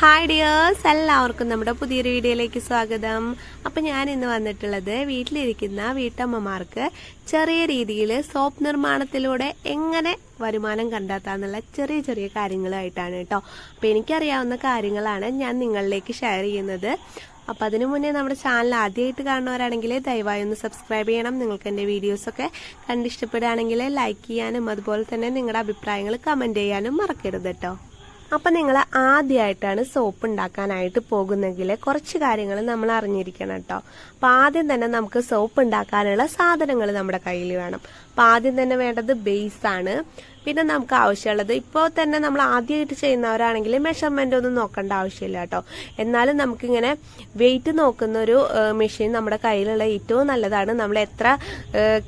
Hi dears എല്ലാവർക്കും നമ്മുടെ പുതിയൊരു വീഡിയോയിലേക്ക് സ്വാഗതം. അപ്പം ഞാൻ ഇന്ന് വന്നിട്ടുള്ളത് വീട്ടിലിരിക്കുന്ന വീട്ടമ്മമാർക്ക് ചെറിയ രീതിയിൽ സോപ്പ് നിർമ്മാണത്തിലൂടെ എങ്ങനെ വരുമാനം കണ്ടെത്താന്നുള്ള ചെറിയ ചെറിയ കാര്യങ്ങളായിട്ടാണ് കേട്ടോ. അപ്പം എനിക്കറിയാവുന്ന കാര്യങ്ങളാണ് ഞാൻ നിങ്ങളിലേക്ക് ഷെയർ ചെയ്യുന്നത്. അപ്പം അതിനു മുന്നേ നമ്മുടെ ചാനൽ ആദ്യമായിട്ട് കാണുന്നവരാണെങ്കിൽ ദയവായി ഒന്ന് സബ്സ്ക്രൈബ് ചെയ്യണം. നിങ്ങൾക്ക് എന്റെ വീഡിയോസൊക്കെ കണ്ടിഷ്ടപ്പെടുകയാണെങ്കിൽ ലൈക്ക് ചെയ്യാനും അതുപോലെ തന്നെ നിങ്ങളുടെ അഭിപ്രായങ്ങൾ കമന്റ് ചെയ്യാനും മറക്കരുത് കേട്ടോ. അപ്പം നിങ്ങൾ ആദ്യമായിട്ടാണ് സോപ്പ് ഉണ്ടാക്കാനായിട്ട് പോകുന്നെങ്കിൽ കുറച്ച് കാര്യങ്ങൾ നമ്മൾ അറിഞ്ഞിരിക്കണം കേട്ടോ. അപ്പം ആദ്യം തന്നെ നമുക്ക് സോപ്പ് ഉണ്ടാക്കാനുള്ള സാധനങ്ങൾ നമ്മുടെ കയ്യിൽ വേണം. അപ്പം ആദ്യം തന്നെ വേണ്ടത് ബേസ് ആണ്. പിന്നെ നമുക്ക് ആവശ്യമുള്ളത്. ഇപ്പോൾ തന്നെ നമ്മൾ ആദ്യമായിട്ട് ചെയ്യുന്നവരാണെങ്കിൽ മെഷർമെന്റ് ഒന്നും നോക്കേണ്ട ആവശ്യമില്ല കേട്ടോ. എന്നാലും നമുക്കിങ്ങനെ വെയിറ്റ് നോക്കുന്ന ഒരു മെഷീൻ നമ്മുടെ കയ്യിലുള്ള ഏറ്റവും നല്ലതാണ്. നമ്മൾ എത്ര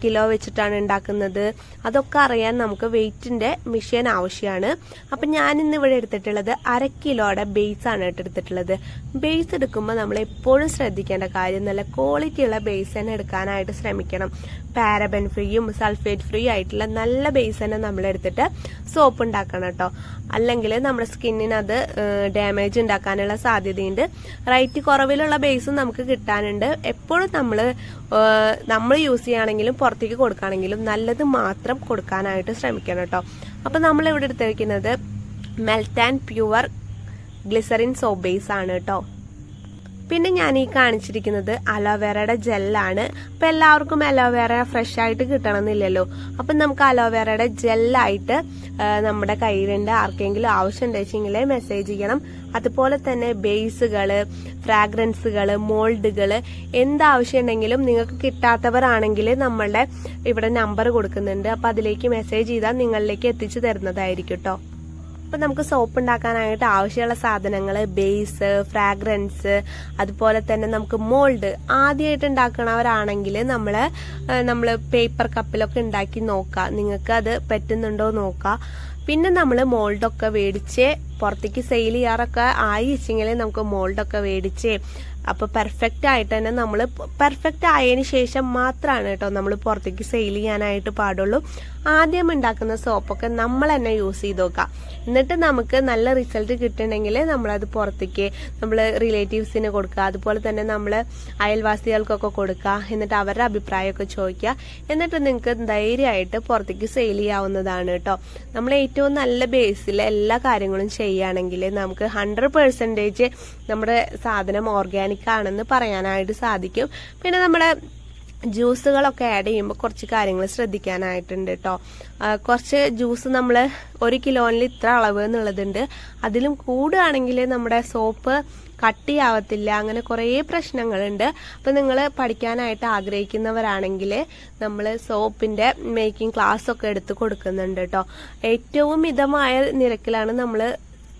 കിലോ വെച്ചിട്ടാണ് ഉണ്ടാക്കുന്നത്. അതൊക്കെ അറിയാൻ നമുക്ക് വെയിറ്റിന്റെ മെഷീൻ ആവശ്യമാണ്. അപ്പം ഞാനിന്ന് ഇവിടെ എടുത്തിട്ടുള്ളത് അര കിലോയുടെ ബേസ് ആണ് എടുത്തിട്ടുള്ളത്. ബേസ് എടുക്കുമ്പോൾ നമ്മൾ എപ്പോഴും ശ്രദ്ധിക്കേണ്ട കാര്യം നല്ല ക്വാളിറ്റിയുള്ള ബേസ് തന്നെ എടുക്കാനായിട്ട് ശ്രമിക്കണം. പാരബൻ ഫ്രീയും സൾഫേറ്റ് ഫ്രീ ആയിട്ടുള്ള നല്ല ബേസ് തന്നെ നമ്മൾ എടുത്തിട്ട് സോപ്പ് ഉണ്ടാക്കണം കേട്ടോ. അല്ലെങ്കിൽ നമ്മുടെ സ്കിന്നിന് അത് ഡാമേജ് ഉണ്ടാക്കാനുള്ള സാധ്യതയുണ്ട്. റൈറ്റ് കുറവിലുള്ള ബേസും നമുക്ക് കിട്ടാനുണ്ട്. എപ്പോഴും നമ്മൾ നമ്മൾ യൂസ് ചെയ്യുകയാണെങ്കിലും പുറത്തേക്ക് കൊടുക്കുകയാണെങ്കിലും നല്ലത് മാത്രം കൊടുക്കാനായിട്ട് ശ്രമിക്കണം കേട്ടോ. അപ്പം നമ്മൾ ഇവിടെ എടുത്തിരിക്കുന്നത് melt and pure glycerin soap base ആണ് കേട്ടോ. പിന്നെ ഞാൻ ഈ കാണിച്ചിരിക്കുന്നത് അലോവേറയുടെ ജെല്ലാണ് അപ്പം എല്ലാവർക്കും അലോവേറ ഫ്രഷ് ആയിട്ട് കിട്ടണമെന്നില്ലല്ലോ. അപ്പം നമുക്ക് അലോവേറയുടെ ജെല്ലായിട്ട് നമ്മുടെ കയ്യിലുണ്ട്. ആർക്കെങ്കിലും ആവശ്യം വെച്ചെങ്കിൽ മെസ്സേജ് ചെയ്യണം. അതുപോലെ തന്നെ ബേസുകൾ ഫ്രാഗ്രൻസുകൾ മോൾഡുകൾ എന്താവശ്യം ഉണ്ടെങ്കിലും നിങ്ങൾക്ക് കിട്ടാത്തവരാണെങ്കിൽ നമ്മളുടെ ഇവിടെ നമ്പർ കൊടുക്കുന്നുണ്ട്. അപ്പം അതിലേക്ക് മെസ്സേജ് ചെയ്താൽ നിങ്ങളിലേക്ക് എത്തിച്ചു തരുന്നതായിരിക്കും കേട്ടോ അപ്പൊ നമുക്ക് സോപ്പ് ഉണ്ടാക്കാനായിട്ട് ആവശ്യമുള്ള സാധനങ്ങൾ ബേസ് ഫ്രാഗ്രൻസ് അതുപോലെ തന്നെ നമുക്ക് മോൾഡ് ആദ്യമായിട്ട് ഉണ്ടാക്കണവരാണെങ്കിൽ നമ്മൾ നമ്മൾ പേപ്പർ കപ്പിലൊക്കെ ഉണ്ടാക്കി നോക്കാം. നിങ്ങൾക്ക് അത് പറ്റുന്നുണ്ടോ നോക്കാം. പിന്നെ നമ്മൾ മോൾഡൊക്കെ മേടിച്ച് പുറത്തേക്ക് സെയിൽ ചെയ്യാറൊക്കെ ആയി വെച്ചെങ്കിൽ നമുക്ക് മോൾഡൊക്കെ മേടിച്ച് അപ്പൊ പെർഫെക്റ്റ് ആയിട്ട് തന്നെ നമ്മൾ പെർഫെക്റ്റ് ആയതിനു ശേഷം മാത്രമാണ് കേട്ടോ നമ്മൾ പുറത്തേക്ക് സെയിൽ ചെയ്യാനായിട്ട് പാടുള്ളൂ. ആദ്യം ഉണ്ടാക്കുന്ന സോപ്പൊക്കെ നമ്മൾ തന്നെ യൂസ് ചെയ്ത് നോക്കാം. എന്നിട്ട് നമുക്ക് നല്ല റിസൾട്ട് കിട്ടണമെങ്കിൽ നമ്മളത് പുറത്തേക്ക് നമ്മൾ റിലേറ്റീവ്സിന് കൊടുക്കുക അതുപോലെ തന്നെ നമ്മൾ അയൽവാസികൾക്കൊക്കെ കൊടുക്കുക എന്നിട്ട് അവരുടെ അഭിപ്രായമൊക്കെ ചോദിക്കുക എന്നിട്ട് നിങ്ങൾക്ക് ധൈര്യമായിട്ട് പുറത്തേക്ക് സെയിൽ ചെയ്യാവുന്നതാണ് കേട്ടോ. നമ്മൾ ഏറ്റവും നല്ല ബേസിൽ എല്ലാ കാര്യങ്ങളും ചെയ്യുകയാണെങ്കിൽ നമുക്ക് ഹൺഡ്രഡ് പെർസെന്റേജ് നമ്മുടെ സാധനം ഓർഗാനിക് ആണെന്ന് പറയാനായിട്ട് സാധിക്കും. പിന്നെ നമ്മുടെ ജ്യൂസുകളൊക്കെ ആഡ് ചെയ്യുമ്പോൾ കുറച്ച് കാര്യങ്ങൾ ശ്രദ്ധിക്കാനായിട്ടുണ്ട് കേട്ടോ കുറച്ച് ജ്യൂസ് നമ്മൾ ഒരു കിലോയിൽ ഇത്ര അളവ് എന്നുള്ളതുണ്ട്. അതിലും കൂടുകയാണെങ്കിൽ നമ്മുടെ സോപ്പ് കട്ടിയാവത്തില്ല അങ്ങനെ കുറേ പ്രശ്നങ്ങളുണ്ട്. അപ്പം നിങ്ങൾ പഠിക്കാനായിട്ട് ആഗ്രഹിക്കുന്നവരാണെങ്കിൽ നമ്മൾ സോപ്പിന്റെ മേക്കിംഗ് ക്ലാസ് ഒക്കെ എടുത്ത് കൊടുക്കുന്നുണ്ട് കേട്ടോ ഏറ്റവും മിതമായ നിരക്കിലാണ് നമ്മൾ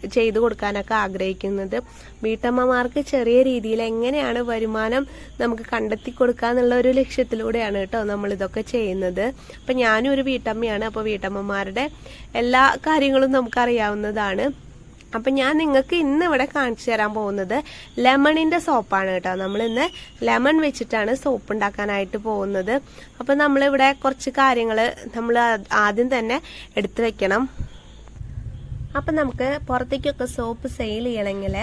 ചെയ്തു കൊടുക്കാനൊക്കെ ആഗ്രഹിക്കുന്നത്. വീട്ടമ്മമാർക്ക് ചെറിയ രീതിയിൽ എങ്ങനെയാണ് വരുമാനം നമുക്ക് കണ്ടെത്തി കൊടുക്കുക ഒരു ലക്ഷ്യത്തിലൂടെയാണ് കേട്ടോ നമ്മൾ ഇതൊക്കെ ചെയ്യുന്നത്. അപ്പം ഞാനും ഒരു വീട്ടമ്മയാണ്. അപ്പോൾ വീട്ടമ്മമാരുടെ എല്ലാ കാര്യങ്ങളും നമുക്കറിയാവുന്നതാണ്. അപ്പം ഞാൻ നിങ്ങൾക്ക് ഇന്ന് ഇവിടെ കാണിച്ചു തരാൻ പോകുന്നത് ലെമണിന്റെ സോപ്പാണ് കേട്ടോ. നമ്മൾ ഇന്ന് ലെമൺ വെച്ചിട്ടാണ് സോപ്പ് ഉണ്ടാക്കാനായിട്ട് പോകുന്നത്. അപ്പം നമ്മളിവിടെ കുറച്ച് കാര്യങ്ങൾ നമ്മൾ ആദ്യം തന്നെ എടുത്തു വെക്കണം. അപ്പം നമുക്ക് പുറത്തേക്കൊക്കെ സോപ്പ് സെയിൽ ചെയ്യണമെങ്കിൽ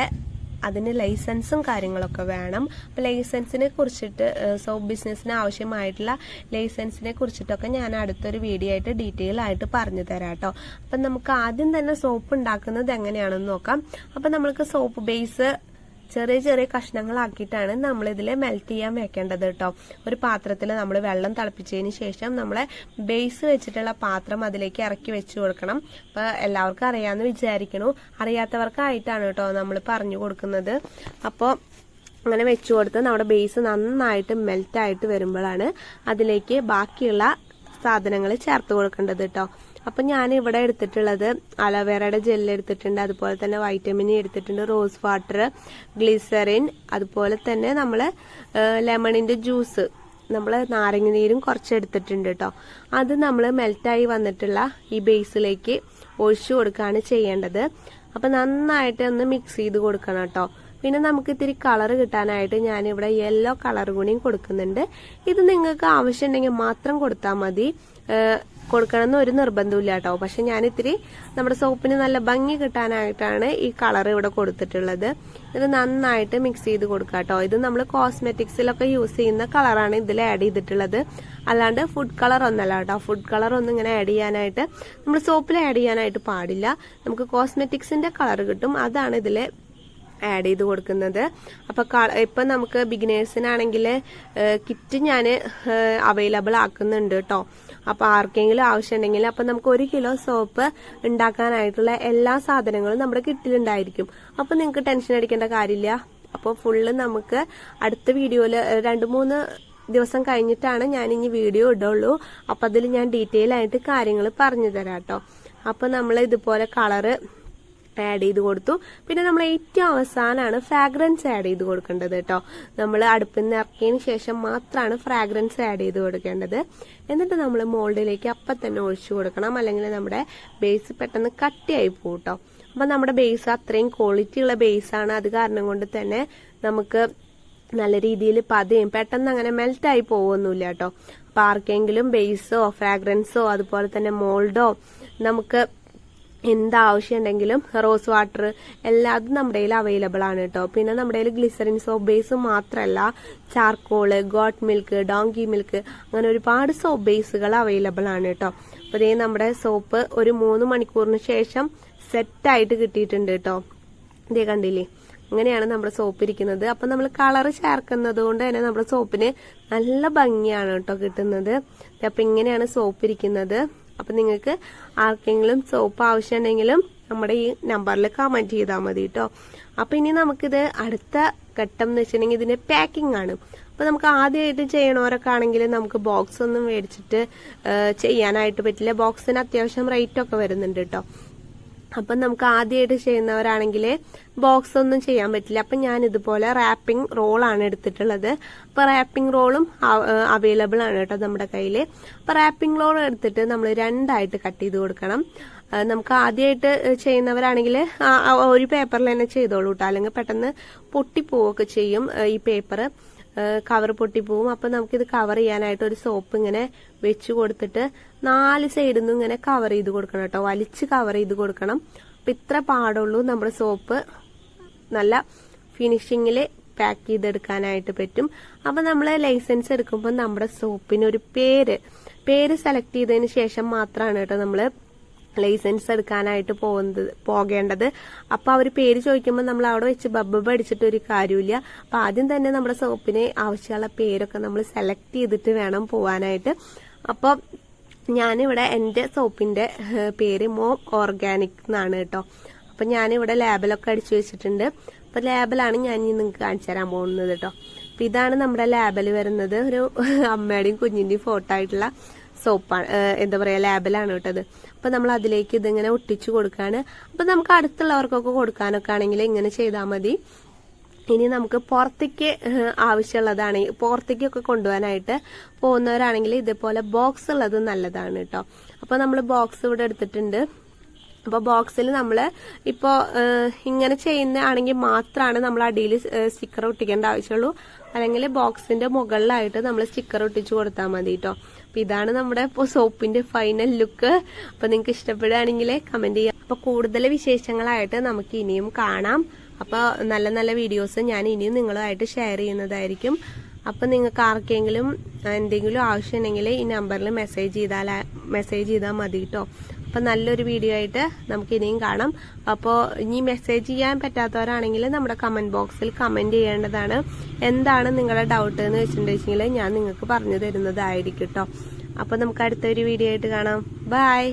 അതിന് ലൈസൻസും കാര്യങ്ങളൊക്കെ വേണം. അപ്പം ലൈസൻസിനെ കുറിച്ചിട്ട് സോപ്പ് ബിസിനസ്സിന് ആവശ്യമായിട്ടുള്ള ലൈസൻസിനെ കുറിച്ചിട്ടൊക്കെ ഞാൻ അടുത്തൊരു വീഡിയോ ആയിട്ട് ഡീറ്റെയിൽ ആയിട്ട് പറഞ്ഞു തരാം കേട്ടോ. അപ്പം നമുക്ക് ആദ്യം തന്നെ സോപ്പ് ഉണ്ടാക്കുന്നത് എങ്ങനെയാണെന്ന് നോക്കാം. അപ്പം നമ്മൾക്ക് സോപ്പ് ബേസ് ചെറിയ ചെറിയ കഷ്ണങ്ങളാക്കിയിട്ടാണ് നമ്മളിതിൽ മെൽറ്റ് ചെയ്യാൻ വെക്കേണ്ടത് കേട്ടോ ഒരു പാത്രത്തിൽ നമ്മൾ വെള്ളം തിളപ്പിച്ചതിന് ശേഷം നമ്മളെ ബേസ് വെച്ചിട്ടുള്ള പാത്രം അതിലേക്ക് ഇറക്കി വെച്ച് കൊടുക്കണം. അപ്പോൾ എല്ലാവർക്കും അറിയാമെന്ന് വിചാരിക്കണു. അറിയാത്തവർക്കായിട്ടാണ് കേട്ടോ നമ്മൾ പറഞ്ഞു കൊടുക്കുന്നത്. അപ്പോൾ അങ്ങനെ വെച്ചു കൊടുത്ത് നമ്മുടെ ബേസ് നന്നായിട്ട് മെൽറ്റായിട്ട് വരുമ്പോഴാണ് അതിലേക്ക് ബാക്കിയുള്ള സാധനങ്ങൾ ചേർത്ത് കൊടുക്കേണ്ടത് കേട്ടോ അപ്പം ഞാൻ ഇവിടെ എടുത്തിട്ടുള്ളത് അലോവേറയുടെ ജെല്ല് എടുത്തിട്ടുണ്ട് അതുപോലെ തന്നെ വൈറ്റമിൻ എടുത്തിട്ടുണ്ട് റോസ് വാട്ടർ ഗ്ലിസറിൻ അതുപോലെ തന്നെ നമ്മൾ ലെമണിന്റെ ജ്യൂസ് നമ്മൾ നാരങ്ങ നീരും കുറച്ച് എടുത്തിട്ടുണ്ട് കേട്ടോ അത് നമ്മൾ മെൽറ്റായി വന്നിട്ടുള്ള ഈ ബേസിലേക്ക് ഒഴിച്ചു കൊടുക്കുകയാണ് ചെയ്യേണ്ടത്. അപ്പം നന്നായിട്ട് ഒന്ന് മിക്സ് ചെയ്ത് കൊടുക്കണം കേട്ടോ പിന്നെ നമുക്ക് ഇത്തിരി കളർ കിട്ടാനായിട്ട് ഞാനിവിടെ യെല്ലോ കളർ കൂടിയും കൊടുക്കുന്നുണ്ട്. ഇത് നിങ്ങൾക്ക് ആവശ്യമുണ്ടെങ്കിൽ മാത്രം കൊടുത്താൽ മതി. കൊടുക്കണമെന്ന് ഒരു നിർബന്ധമില്ല കേട്ടോ. പക്ഷെ ഞാൻ ഇത്തിരി നമ്മുടെ സോപ്പിന് നല്ല ഭംഗി കിട്ടാനായിട്ടാണ് ഈ കളർ ഇവിടെ കൊടുത്തിട്ടുള്ളത്. ഇത് നന്നായിട്ട് മിക്സ് ചെയ്ത് കൊടുക്കുക കേട്ടോ. ഇത് നമ്മൾ കോസ്മെറ്റിക്സിലൊക്കെ യൂസ് ചെയ്യുന്ന കളറാണ് ഇതിൽ ആഡ് ചെയ്തിട്ടുള്ളത്. അല്ലാണ്ട് ഫുഡ് കളർ ഒന്നല്ല കേട്ടോ. ഫുഡ് കളർ ഒന്നും ഇങ്ങനെ ആഡ് ചെയ്യാനായിട്ട് നമ്മൾ സോപ്പിൽ ആഡ് ചെയ്യാനായിട്ട് പാടില്ല. നമുക്ക് കോസ്മെറ്റിക്സിന്റെ കളർ കിട്ടും. അതാണ് ഇതിൽ ആഡ് ചെയ്ത് കൊടുക്കുന്നത്. അപ്പൊ ഇപ്പൊ നമുക്ക് ബിഗിനേഴ്സിനാണെങ്കിൽ കിറ്റ് ഞാൻ അവൈലബിൾ ആക്കുന്നുണ്ട് കേട്ടോ. അപ്പൊ ആർക്കെങ്കിലും ആവശ്യമുണ്ടെങ്കിൽ അപ്പൊ നമുക്ക് ഒരു കിലോ സോപ്പ് ഉണ്ടാക്കാനായിട്ടുള്ള എല്ലാ സാധനങ്ങളും നമ്മുടെ കിട്ടിലുണ്ടായിരിക്കും അപ്പൊ നിങ്ങൾക്ക് ടെൻഷൻ അടിക്കേണ്ട കാര്യമില്ല. അപ്പോൾ ഫുള്ള് നമുക്ക് അടുത്ത വീഡിയോയിൽ രണ്ട് മൂന്ന് ദിവസം കഴിഞ്ഞിട്ടാണ് ഞാൻ ഇനി വീഡിയോ ഇടുള്ളൂ. അപ്പൊ അതിൽ ഞാൻ ഡീറ്റെയിൽ ആയിട്ട് കാര്യങ്ങൾ പറഞ്ഞു തരാം കേട്ടോ. അപ്പൊ നമ്മൾ ഇതുപോലെ കളറ് ആഡ് ചെയ്ത് കൊടുത്തു. പിന്നെ നമ്മൾ ഏറ്റവും അവസാനമാണ് ഫ്രാഗ്രൻസ് ആഡ് ചെയ്ത് കൊടുക്കേണ്ടത് കേട്ടോ. നമ്മൾ അടുപ്പിൽ നിന്ന് ഇറക്കിയതിന് ശേഷം മാത്രമാണ് ഫ്രാഗ്രൻസ് ആഡ് ചെയ്ത് കൊടുക്കേണ്ടത്. എന്നിട്ട് നമ്മൾ മോൾഡിലേക്ക് അപ്പം തന്നെ ഒഴിച്ചു കൊടുക്കണം. അല്ലെങ്കിൽ നമ്മുടെ ബേസ് പെട്ടെന്ന് കട്ടിയായി പോകും കേട്ടോ. അപ്പം നമ്മുടെ ബേസ് അത്രയും ക്വാളിറ്റി ഉള്ള ബേസ് ആണ്. അത് കാരണം കൊണ്ട് തന്നെ നമുക്ക് നല്ല രീതിയിൽ പതയും. പെട്ടെന്ന് അങ്ങനെ മെൽറ്റായി പോകുമൊന്നുമില്ല കേട്ടോ. അപ്പം ആർക്കെങ്കിലും ബേസോ ഫ്രാഗ്രൻസോ അതുപോലെ തന്നെ മോൾഡോ നമുക്ക് എന്താവശ്യം ഉണ്ടെങ്കിലും റോസ് വാട്ടർ എല്ലാം അത് നമ്മുടെ കയ്യിൽ അവൈലബിൾ ആണ് കേട്ടോ. പിന്നെ നമ്മുടെ കയ്യിൽ ഗ്ലിസറിൻ സോപ്പ് ബേസ് മാത്രമല്ല charcoal goat milk donkey milk അങ്ങനെ ഒരുപാട് സോപ്പ് ബേസുകൾ അവൈലബിൾ ആണ് കേട്ടോ. അപ്പോൾ ഇതേ നമ്മുടെ സോപ്പ് ഒരു മൂന്ന് മണിക്കൂറിന് ശേഷം സെറ്റായിട്ട് കിട്ടിയിട്ടുണ്ട് കേട്ടോ. ഇതേ കണ്ടില്ലേ? അങ്ങനെയാണ് നമ്മുടെ സോപ്പ് ഇരിക്കുന്നത്. അപ്പൊ നമ്മൾ കളർ ചേർക്കുന്നത് കൊണ്ട് തന്നെ നമ്മുടെ സോപ്പിന് നല്ല ഭംഗിയാണ് കേട്ടോ കിട്ടുന്നത്. അപ്പൊ ഇങ്ങനെയാണ് സോപ്പ് ഇരിക്കുന്നത്. അപ്പൊ നിങ്ങൾക്ക് ആർക്കെങ്കിലും സോപ്പ് ആവശ്യമുണ്ടെങ്കിലും നമ്മുടെ ഈ നമ്പറിൽ കമന്റ് ചെയ്താൽ മതി കേട്ടോ അപ്പൊ ഇനി നമുക്കിത് അടുത്ത ഘട്ടം എന്ന് വെച്ചിട്ടുണ്ടെങ്കിൽ ഇതിന്റെ പാക്കിംഗ് ആണ്. അപ്പൊ നമുക്ക് ആദ്യമായിട്ട് ചെയ്യണവരൊക്കെ ആണെങ്കിൽ നമുക്ക് ബോക്സ് ഒന്നും മേടിച്ചിട്ട് ചെയ്യാനായിട്ട് പറ്റില്ല. ബോക്സിന് അത്യാവശ്യം റേറ്റ് ഒക്കെ വരുന്നുണ്ട് കേട്ടോ അപ്പം നമുക്ക് ആദ്യമായിട്ട് ചെയ്യുന്നവരാണെങ്കിൽ ബോക്സ് ഒന്നും ചെയ്യാൻ പറ്റില്ല. അപ്പം ഞാൻ ഇതുപോലെ റാപ്പിംഗ് റോളാണ് എടുത്തിട്ടുള്ളത്. അപ്പോൾ റാപ്പിംഗ് റോളും അവൈലബിൾ ആണ് കേട്ടോ നമ്മുടെ കയ്യിൽ അപ്പോൾ റാപ്പിംഗ് റോൾ എടുത്തിട്ട് നമ്മൾ രണ്ടായിട്ട് കട്ട് ചെയ്ത് കൊടുക്കണം. നമുക്ക് ആദ്യമായിട്ട് ചെയ്യുന്നവരാണെങ്കിൽ ഒരു പേപ്പറിൽ തന്നെ ചെയ്തോളൂ കേട്ടോ അല്ലെങ്കിൽ പെട്ടെന്ന് പൊട്ടിപ്പോവൊക്കെ ചെയ്യും ഈ പേപ്പർ കവർ പൊട്ടിപ്പോവും. അപ്പം നമുക്കിത് കവർ ചെയ്യാനായിട്ട് ഒരു സോപ്പ് ഇങ്ങനെ വെച്ച് കൊടുത്തിട്ട് നാല് സൈഡിൽ നിന്നും ഇങ്ങനെ കവർ ചെയ്ത് കൊടുക്കണം കേട്ടോ. വലിച്ച് കവർ ചെയ്ത് കൊടുക്കണം. അപ്പം ഇത്ര പാടുള്ളൂ നമ്മുടെ സോപ്പ് നല്ല ഫിനിഷിങ്ങിൽ പാക്ക് ചെയ്തെടുക്കാനായിട്ട് പറ്റും. അപ്പം നമ്മൾ ലൈസൻസ് എടുക്കുമ്പോൾ നമ്മുടെ സോപ്പിനൊരു പേര്. പേര് സെലക്ട് ചെയ്തതിന് ശേഷം മാത്രമാണ് കേട്ടോ നമ്മൾ ലൈസൻസ് എടുക്കാനായിട്ട് പോകുന്നത് പോകേണ്ടത്. അപ്പൊ അവർ പേര് ചോദിക്കുമ്പോൾ നമ്മൾ അവിടെ വെച്ച് ബബ്ബ് അടിച്ചിട്ട് ഒരു കാര്യമില്ല അപ്പൊ ആദ്യം തന്നെ നമ്മുടെ സോപ്പിന് ആവശ്യമുള്ള പേരൊക്കെ നമ്മൾ സെലക്ട് ചെയ്തിട്ട് വേണം പോകാനായിട്ട് അപ്പോൾ ഞാനിവിടെ എന്റെ സോപ്പിന്റെ പേര് മോം ഓർഗാനിക് എന്നാണ് കേട്ടോ. അപ്പം ഞാനിവിടെ ലാബിലൊക്കെ അടിച്ചു വെച്ചിട്ടുണ്ട്. അപ്പം ലാബിലാണ് ഞാൻ ഇനി നിങ്ങൾക്ക് കാണിച്ചു തരാൻ പോകുന്നത് കേട്ടോ. അപ്പം ഇതാണ് നമ്മുടെ ലാബിൽ വരുന്നത്. ഒരു അമ്മയുടെയും കുഞ്ഞിന്റെയും ഫോട്ടോ ആയിട്ടുള്ള സോപ്പാണ് എന്താ പറയുക ലാബിലാണ് കേട്ടത്. അപ്പം നമ്മൾ അതിലേക്ക് ഇതിങ്ങനെ ഒട്ടിച്ചു കൊടുക്കുകയാണ് അപ്പം നമുക്ക് അടുത്തുള്ളവർക്കൊക്കെ കൊടുക്കാനൊക്കെ ആണെങ്കിൽ ഇങ്ങനെ ചെയ്താൽ മതി. ഇനി നമുക്ക് പുറത്തേക്ക് ആവശ്യമുള്ളതാണ്. പുറത്തേക്കൊക്കെ കൊണ്ടുപോകാനായിട്ട് പോകുന്നവരാണെങ്കിൽ ഇതേപോലെ ബോക്സ് ഉള്ളത് നല്ലതാണ് കേട്ടോ അപ്പൊ നമ്മൾ ബോക്സ് ഇവിടെ എടുത്തിട്ടുണ്ട്. അപ്പോൾ ബോക്സിൽ നമ്മൾ ഇപ്പോൾ ഇങ്ങനെ ചെയ്യുന്ന ആണെങ്കിൽ മാത്രമാണ് നമ്മൾ അടിയിൽ സ്റ്റിക്കർ ഒട്ടിക്കേണ്ട ആവശ്യമുള്ളൂ. അല്ലെങ്കിൽ ബോക്സിന്റെ മുകളിലായിട്ട് നമ്മൾ സ്റ്റിക്കർ ഒട്ടിച്ചു കൊടുത്താൽ മതി കേട്ടോ അപ്പൊ ഇതാണ് നമ്മുടെ ഇപ്പോൾ സോപ്പിന്റെ ഫൈനൽ ലുക്ക് അപ്പൊ നിങ്ങൾക്ക് ഇഷ്ടപ്പെടുകയാണെങ്കിൽ കമന്റ് ചെയ്യാം. അപ്പൊ കൂടുതൽ വിശേഷങ്ങളായിട്ട് നമുക്ക് ഇനിയും കാണാം. അപ്പൊ നല്ല നല്ല വീഡിയോസ് ഞാൻ ഇനിയും നിങ്ങളുമായിട്ട് ഷെയർ ചെയ്യുന്നതായിരിക്കും. അപ്പോൾ നിങ്ങൾക്ക് ആർക്കെങ്കിലും എന്തെങ്കിലും ആവശ്യമുണ്ടെങ്കിൽ ഈ നമ്പറിൽ മെസ്സേജ് ചെയ്താൽ മെസ്സേജ് ചെയ്താൽ മതി കേട്ടോ അപ്പോൾ നല്ലൊരു വീഡിയോ ആയിട്ട് നമുക്ക് ഇനിയും കാണാം. അപ്പോൾ ഇനി മെസ്സേജ് ചെയ്യാൻ പറ്റാത്തവരാണെങ്കിൽ നമ്മുടെ കമന്റ് ബോക്സിൽ കമന്റ് ചെയ്യേണ്ടതാണ്. എന്താണ് നിങ്ങളുടെ ഡൗട്ട് എന്ന് വെച്ചിട്ടുണ്ടെങ്കിൽ ഞാൻ നിങ്ങൾക്ക് പറഞ്ഞു തരുന്നതായിരിക്കും കേട്ടോ അപ്പോൾ നമുക്ക് അടുത്തൊരു വീഡിയോ ആയിട്ട് കാണാം. ബൈ